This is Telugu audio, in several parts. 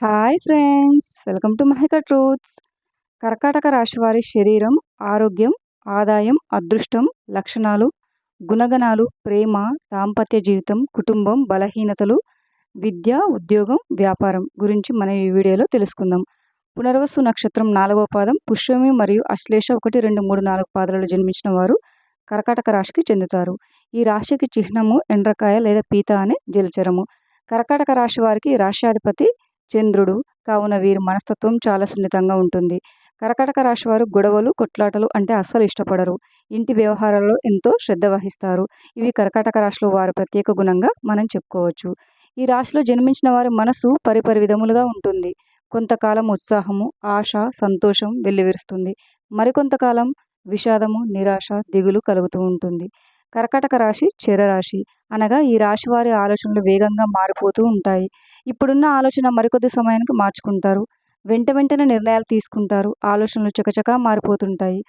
Hi friends welcome to Mahika truths కర్కాటక రాశి వారి శరీరం ఆరోగ్యం ఆదాయం అదృష్టం లక్షణాలు గుణగణాలు ప్రేమ దాంపత్య జీవితం కుటుంబం బలహీనతలు విద్య ఉద్యోగం వ్యాపారం గురించి మనం ఈ వీడియోలో తెలుసుకుందాం. పునర్వసు నక్షత్రం నాలుగవ పాదం పుష్యమి మరియు అశ్లేష ఒకటి రెండు మూడు నాలుగు పాదాలలో జన్మించిన వారు కర్కాటక రాశికి చెందుతారు. ఈ రాశికి చిహ్నము ఎండ్రకాయ లేదా పీత అనే జలచరము. కర్కాటక రాశి వారికి రాష్ట్రాధిపతి చంద్రుడు కావున వీరి మనస్తత్వం చాలా సున్నితంగా ఉంటుంది. కర్కాటక రాశి వారు గొడవలు కొట్లాటలు అంటే అస్సలు ఇష్టపడరు. ఇంటి వ్యవహారాల్లో ఎంతో శ్రద్ధ వహిస్తారు. ఇవి కర్కాటక రాశిలో వారి ప్రత్యేక గుణంగా మనం చెప్పుకోవచ్చు. ఈ రాశిలో జన్మించిన వారి మనసు పరిపరి విధములుగా ఉంటుంది. కొంతకాలం ఉత్సాహము ఆశ సంతోషం వెల్లివిరుస్తుంది. మరికొంతకాలం విషాదము నిరాశ దిగులు కలుగుతూ ఉంటుంది. కర్కాటక రాశి చెరరాశి అనగా ఈ రాశి వారి ఆలోచనలు వేగంగా మారిపోతూ ఉంటాయి. ఇప్పుడున్న ఆలోచన మరికొద్ది సమయానికి మార్చుకుంటారు. వెంట వెంటనే నిర్ణయాలు తీసుకుంటారు. ఆలోచనలు చకచకా మారిపోతుంటాయి.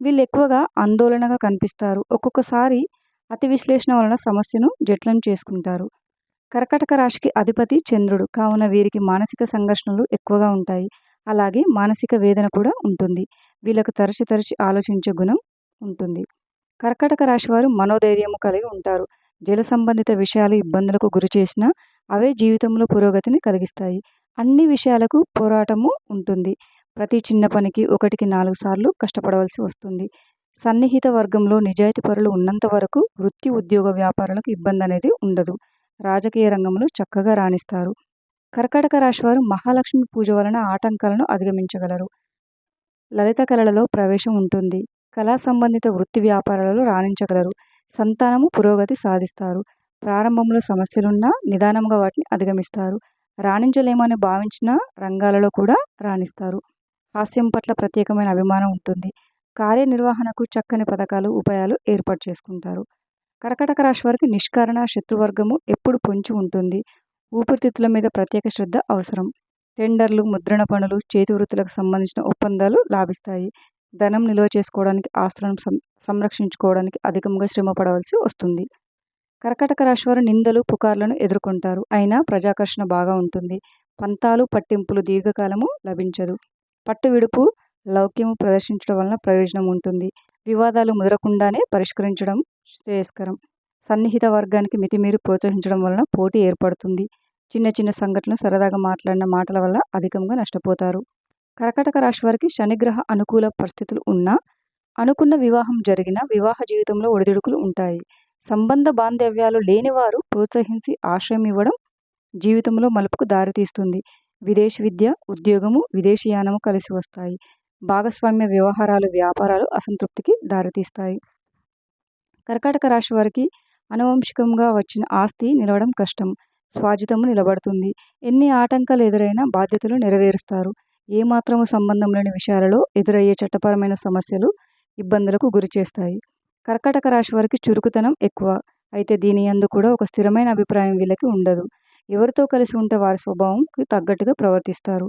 వీళ్ళు ఎక్కువగా ఆందోళనగా కనిపిస్తారు. ఒక్కొక్కసారి అతి విశ్లేషణ వలన సమస్యను జట్లం చేసుకుంటారు. కర్కటక రాశికి అధిపతి చంద్రుడు. కావున వీరికి మానసిక సంఘర్షణలు ఎక్కువగా ఉంటాయి. అలాగే మానసిక వేదన కూడా ఉంటుంది. వీళ్ళకు తరచి తరచి ఆలోచించే గుణం ఉంటుంది. కర్కటక రాశి వారు మనోధైర్యము కలిగి ఉంటారు. జల సంబంధిత విషయాలు ఇబ్బందులకు గురి చేసినా అవే జీవితంలో పురోగతిని కలిగిస్తాయి. అన్ని విషయాలకు పోరాటము ఉంటుంది. ప్రతి చిన్న పనికి ఒకటికి నాలుగు సార్లు కష్టపడవలసి వస్తుంది. సన్నిహిత వర్గంలో నిజాయితీ పరులు ఉన్నంత వరకు వృత్తి ఉద్యోగ వ్యాపారాలకు ఇబ్బంది అనేది ఉండదు. రాజకీయ రంగంలో చక్కగా రాణిస్తారు. కర్కాటక రాశి వారు మహాలక్ష్మి పూజ వలన ఆటంకాలను అధిగమించగలరు. లలిత కళలలో ప్రవేశం ఉంటుంది. కళా సంబంధిత వృత్తి వ్యాపారాలలో రాణించగలరు. సంతానము పురోగతి సాధిస్తారు. ప్రారంభంలో సమస్యలున్నా నిదానంగా వాటిని అధిగమిస్తారు. రాణించలేమని భావించిన రంగాలలో కూడా రాణిస్తారు. హాస్యం పట్ల ప్రత్యేకమైన అభిమానం ఉంటుంది. కార్యనిర్వహణకు చక్కని పథకాలు ఉపాయాలు ఏర్పాటు చేసుకుంటారు. కర్కటక రాశి వారికి నిష్కరణ శత్రువర్గము ఎప్పుడు పొంచి ఉంటుంది. ఊపిరితిత్తుల మీద ప్రత్యేక శ్రద్ధ అవసరం. టెండర్లు ముద్రణ పనులు చేతి వృత్తులకు సంబంధించిన ఒప్పందాలు లాభిస్తాయి. ధనం నిల్వ చేసుకోవడానికి ఆస్తులను సంరక్షించుకోవడానికి అధికంగా శ్రమ పడవలసి వస్తుంది. కర్కటక రాశి వారు నిందలు పుకార్లను ఎదుర్కొంటారు. అయినా ప్రజాకర్షణ బాగా ఉంటుంది. పంతాలు పట్టింపులు దీర్ఘకాలము లభించదు. పట్టు విడుపు లౌక్యము ప్రదర్శించడం వలన ప్రయోజనం ఉంటుంది. వివాదాలు ముదరకుండానే పరిష్కరించడం శ్రేయస్కరం. సన్నిహిత వర్గానికి మితిమీరి ప్రోత్సహించడం వలన పోటీ ఏర్పడుతుంది. చిన్న చిన్న సంఘటనలు సరదాగా మాట్లాడిన మాటల వల్ల అధికంగా నష్టపోతారు. కర్కటక రాశి వారికి శనిగ్రహ అనుకూల పరిస్థితులు ఉన్నా అనుకున్న వివాహం జరిగిన వివాహ జీవితంలో ఒడిదుడుకులు ఉంటాయి. సంబంధ బాంధవ్యాలు లేనివారు ప్రోత్సహించి ఆశ్రయం ఇవ్వడం జీవితంలో మలుపుకు దారితీస్తుంది. విదేశీ విద్య ఉద్యోగము విదేశీయానము కలిసి వస్తాయి. భాగస్వామ్య వ్యవహారాలు వ్యాపారాలు అసంతృప్తికి దారితీస్తాయి. కర్కాటక రాశి వారికి అనువంశికంగా వచ్చిన ఆస్తి నిలవడం కష్టం. స్వాజితము నిలబడుతుంది. ఎన్ని ఆటంకాలు ఎదురైనా బాధ్యతలు నెరవేరుస్తారు. ఏమాత్రము సంబంధం లేని విషయాలలో ఎదురయ్యే చట్టపరమైన సమస్యలు ఇబ్బందులకు గురి చేస్తాయి కర్కాటక రాశి వారికి చురుకుతనం ఎక్కువ. అయితే దీని అందు కూడా ఒక స్థిరమైన అభిప్రాయం వీళ్ళకి ఉండదు. ఎవరితో కలిసి ఉంటే వారి స్వభావంకి తగ్గట్టుగా ప్రవర్తిస్తారు.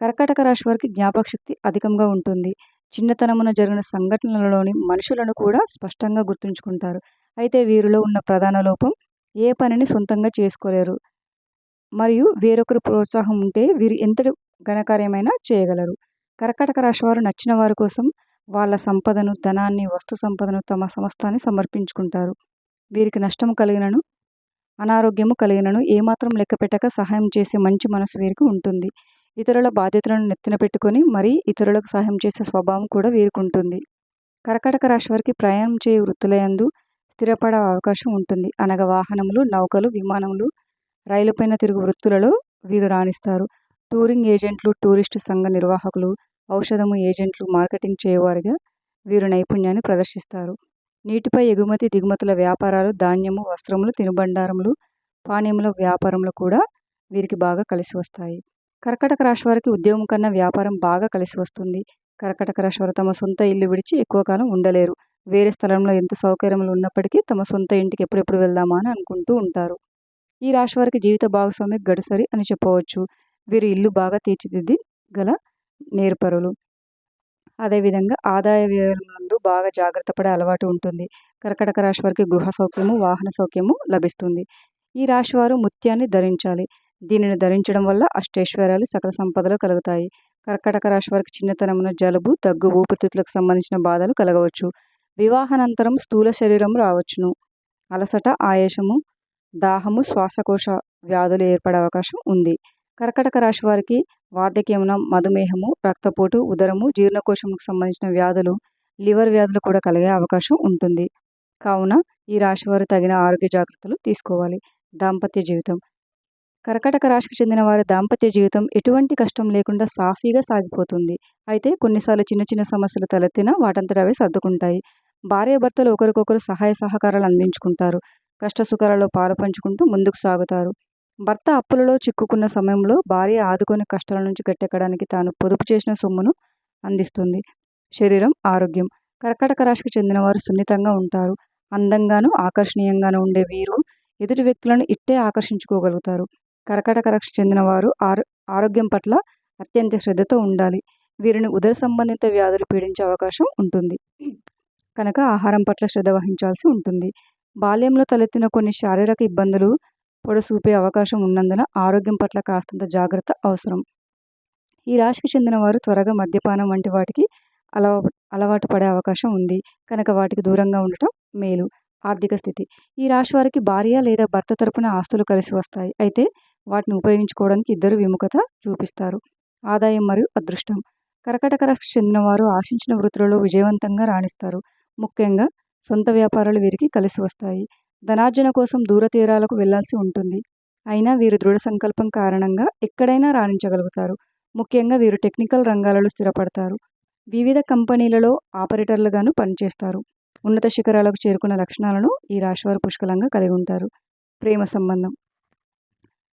కర్కాటక రాశి వారికి జ్ఞాపక శక్తి అధికంగా ఉంటుంది. చిన్నతనమున జరిగిన సంఘటనలలోని మనుషులను కూడా స్పష్టంగా గుర్తుంచుకుంటారు. అయితే వీరిలో ఉన్న ప్రధాన లోపం ఏ పనిని సొంతంగా చేసుకోలేరు. మరియు వేరొకరు ప్రోత్సాహం ఉంటే వీరు ఎంతటి ఘనకార్యమైనా చేయగలరు. కర్కాటక రాశి వారు నచ్చిన వారి కోసం వాళ్ళ సంపదను ధనాన్ని వస్తు సంపదను తమ సమస్తాన్ని సమర్పించుకుంటారు. వీరికి నష్టం కలిగినను అనారోగ్యము కలిగినను ఏమాత్రం లెక్క పెట్టక సహాయం చేసే మంచి మనసు వీరికి ఉంటుంది. ఇతరుల బాధ్యతలను నెత్తిన పెట్టుకొని మరీ ఇతరులకు సహాయం చేసే స్వభావం కూడా వీరికి ఉంటుంది. కర్కాటక రాశి వారికి ప్రయాణం చేయు వృత్తులయందు స్థిరపడే అవకాశం ఉంటుంది. అనగా వాహనములు నౌకలు విమానములు రైలుపైన తిరుగు వృత్తులలో వీరు రాణిస్తారు. టూరింగ్ ఏజెంట్లు టూరిస్టు సంఘ నిర్వాహకులు ఔషధము ఏజెంట్లు మార్కెటింగ్ చేయవారిగా వీరు నైపుణ్యాన్ని ప్రదర్శిస్తారు. నీటిపై ఎగుమతి దిగుమతుల వ్యాపారాలు ధాన్యము వస్త్రములు తినుబండారములు పానీయముల వ్యాపారంలో కూడా వీరికి బాగా కలిసి వస్తాయి. కర్కటక రాశి వారికి ఉద్యోగం కన్నా వ్యాపారం బాగా కలిసి వస్తుంది. కర్కటక రాశి వారు తమ సొంత ఇల్లు విడిచి ఎక్కువ కాలం ఉండలేరు. వేరే స్థలంలో ఎంత సౌకర్యములు ఉన్నప్పటికీ తమ సొంత ఇంటికి ఎప్పుడెప్పుడు వెళ్దామా అని అనుకుంటూ ఉంటారు. ఈ రాశి వారికి జీవిత భాగస్వామి గడుసరి అని చెప్పవచ్చు. వీరు ఇల్లు బాగా తీర్చిదిద్ది గల నేర్పరులు. అదేవిధంగా ఆదాయ వ్యయాలందు బాగా జాగ్రత్త పడే అలవాటు ఉంటుంది. కర్కటక రాశి వారికి గృహ సౌఖ్యము వాహన సౌఖ్యము లభిస్తుంది. ఈ రాశి వారు ముత్యాన్ని ధరించాలి. దీనిని ధరించడం వల్ల అష్టైశ్వర్యాలు సకల సంపదలు కలుగుతాయి. కర్కటక రాశి వారికి చిన్నతనమున జలుబు దగ్గు ఊపిరితిత్తులకు సంబంధించిన బాధలు కలగవచ్చు. వివాహానంతరం స్థూల శరీరం రావచ్చును. అలసట ఆయాసము దాహము శ్వాసకోశ వ్యాధులు ఏర్పడే అవకాశం ఉంది. కర్కటక రాశి వారికి వార్ధక్యమున మధుమేహము రక్తపోటు ఉదరము జీర్ణకోశముకు సంబంధించిన వ్యాధులు లివర్ వ్యాధులు కూడా కలిగే అవకాశం ఉంటుంది. కావున ఈ రాశి వారు తగిన ఆరోగ్య జాగ్రత్తలు తీసుకోవాలి. దాంపత్య జీవితం. కర్కటక రాశికి చెందిన వారి దాంపత్య జీవితం ఎటువంటి కష్టం లేకుండా సాఫీగా సాగిపోతుంది. అయితే కొన్నిసార్లు చిన్న చిన్న సమస్యలు తలెత్తినా వాటంతట అవే సర్దుకుంటాయి. భార్యాభర్తలు ఒకరికొకరు సహాయ సహకారాలు అందించుకుంటారు. కష్ట సుఖాలలో పాలు పంచుకుంటూ ముందుకు సాగుతారు. భర్త అప్పులలో చిక్కుకున్న సమయంలో భార్య ఆదుకొని కష్టాల నుంచి గట్టెక్కడానికి తాను పొదుపు చేసిన సొమ్మును అందిస్తుంది. శరీరం ఆరోగ్యం. కర్కటక రాశికి చెందినవారు సున్నితంగా ఉంటారు. అందంగాను ఆకర్షణీయంగాను ఉండే వీరు ఎదుటి వ్యక్తులను ఇట్టే ఆకర్షించుకోగలుగుతారు. కర్కటక రాశికి చెందినవారు ఆరోగ్యం పట్ల అత్యంత శ్రద్ధతో ఉండాలి. వీరిని ఉదర సంబంధిత వ్యాధులు పీడించే అవకాశం ఉంటుంది. కనుక ఆహారం పట్ల శ్రద్ధ వహించాల్సి ఉంటుంది. బాల్యంలో తలెత్తిన కొన్ని శారీరక ఇబ్బందులు పొడసూపే అవకాశం ఉన్నందున ఆరోగ్యం పట్ల కాస్తంత జాగ్రత్త అవసరం. ఈ రాశికి చెందిన వారు త్వరగా మద్యపానం వంటి వాటికి అలవా అలవాటు పడే అవకాశం ఉంది. కనుక వాటికి దూరంగా ఉండటం మేలు. ఆర్థిక స్థితి. ఈ రాశి వారికి భార్య లేదా భర్త తరపున ఆస్తులు కలిసి వస్తాయి. అయితే వాటిని ఉపయోగించుకోవడానికి ఇద్దరు విముఖత చూపిస్తారు. ఆదాయం మరియు అదృష్టం. కర్కటక రాశికి చెందిన వారు ఆశించిన వృత్తులలో విజయవంతంగా రాణిస్తారు. ముఖ్యంగా సొంత వ్యాపారాలు వీరికి కలిసి వస్తాయి. ధనార్జన కోసం దూర తీరాలకు వెళ్ళాల్సి ఉంటుంది. అయినా వీరు దృఢ సంకల్పం కారణంగా ఎక్కడైనా రాణించగలుగుతారు. ముఖ్యంగా వీరు టెక్నికల్ రంగాలలో స్థిరపడతారు. వివిధ కంపెనీలలో ఆపరేటర్లుగాను పనిచేస్తారు. ఉన్నత శిఖరాలకు చేరుకున్న లక్షణాలను ఈ రాశివారు పుష్కలంగా కలిగి ఉంటారు. ప్రేమ సంబంధం.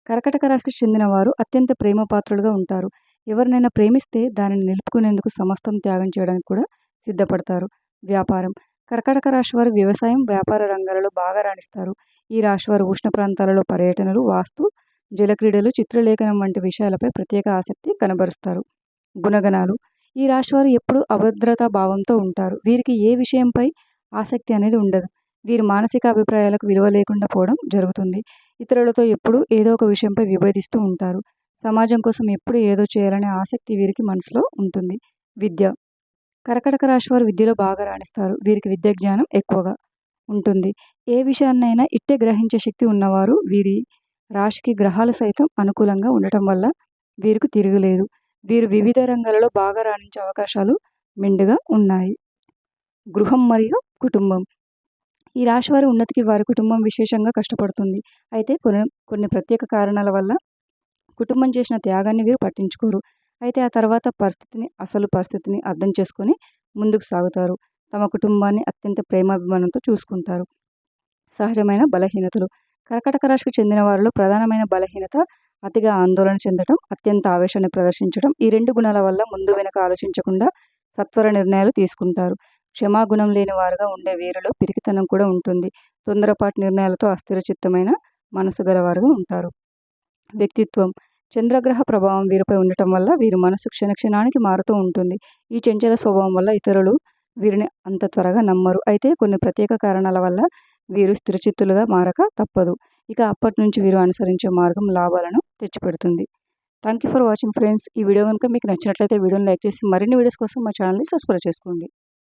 కర్కటక రాశికి చెందిన వారు అత్యంత ప్రేమ పాత్రులుగా ఉంటారు. ఎవరినైనా ప్రేమిస్తే దానిని నిలుపుకునేందుకు సమస్తం త్యాగం చేయడానికి కూడా సిద్ధపడతారు. వ్యాపారం. కర్కటక రాశి వారు వ్యవసాయం వ్యాపార రంగాలలో బాగా రాణిస్తారు. ఈ రాశి వారు ఉష్ణ ప్రాంతాలలో పర్యటనలు వాస్తు జలక్రీడలు చిత్రలేఖనం వంటి విషయాలపై ప్రత్యేక ఆసక్తి కనబరుస్తారు. గుణగణాలు. ఈ రాశివారు ఎప్పుడు అభద్రతా భావంతో ఉంటారు. వీరికి ఏ విషయంపై ఆసక్తి అనేది ఉండదు. వీరి మానసిక అభిప్రాయాలకు విలువ లేకుండా పోవడం జరుగుతుంది. ఇతరులతో ఎప్పుడు ఏదో ఒక విషయంపై విభేదిస్తూ ఉంటారు. సమాజం కోసం ఎప్పుడు ఏదో చేయాలనే ఆసక్తి వీరికి మనసులో ఉంటుంది. విద్య. కర్కటక రాశి వారు విద్యలో బాగా రాణిస్తారు. వీరికి విద్య జ్ఞానం ఎక్కువగా ఉంటుంది. ఏ విషయాన్నైనా ఇట్టే గ్రహించే శక్తి ఉన్నవారు వీరి రాశికి గ్రహాలు సైతం అనుకూలంగా ఉండటం వల్ల వీరికి తిరగలేదు వీరు వివిధ రంగాలలో బాగా రాణించే అవకాశాలు మెండుగా ఉన్నాయి. గృహం మరియు కుటుంబం. ఈ రాశి వారి ఉన్నతికి వారి కుటుంబం విశేషంగా కష్టపడుతుంది. అయితే కొన్ని కొన్ని ప్రత్యేక కారణాల వల్ల కుటుంబం చేసిన త్యాగాన్ని వీరు పట్టించుకోరు. అయితే ఆ తర్వాత పరిస్థితిని అసలు పరిస్థితిని అర్థం చేసుకొని ముందుకు సాగుతారు. తమ కుటుంబాన్ని అత్యంత ప్రేమాభిమానంతో చూసుకుంటారు. సహజమైన బలహీనతలు. కర్కటక రాశికి చెందిన వారిలో ప్రధానమైన బలహీనత అతిగా ఆందోళన చెందడం అత్యంత ఆవేశాన్ని ప్రదర్శించడం ఈ రెండు గుణాల వల్ల ముందు వెనక ఆలోచించకుండా సత్వర నిర్ణయాలు తీసుకుంటారు. క్షమాగుణం లేని వారుగా ఉండే వీరిలో పిరికితనం కూడా ఉంటుంది. తొందరపాటు నిర్ణయాలతో అస్థిరచిత్తమైన మనసు గలవారుగా ఉంటారు. వ్యక్తిత్వం. చంద్రగ్రహ ప్రభావం వీరిపై ఉండటం వల్ల వీరి మనసు క్షణక్షణానికి మారుతూ ఉంటుంది. ఈ చంచల స్వభావం వల్ల ఇతరులు వీరిని అంత త్వరగా నమ్మరు. అయితే కొన్ని ప్రత్యేక కారణాల వల్ల వీరు స్థిరచిత్తులుగా మారక తప్పదు. ఇక అప్పటి నుంచి వీరు అనుసరించే మార్గం లాభాలను తెచ్చిపెడుతుంది. Thank you for watching friends ఈ వీడియో కనుక మీకు నచ్చినట్లయితే వీడియోని లైక్ చేసి మరిన్ని వీడియోస్ కోసం మా ఛానల్ని సబ్స్క్రైబ్ చేసుకోండి.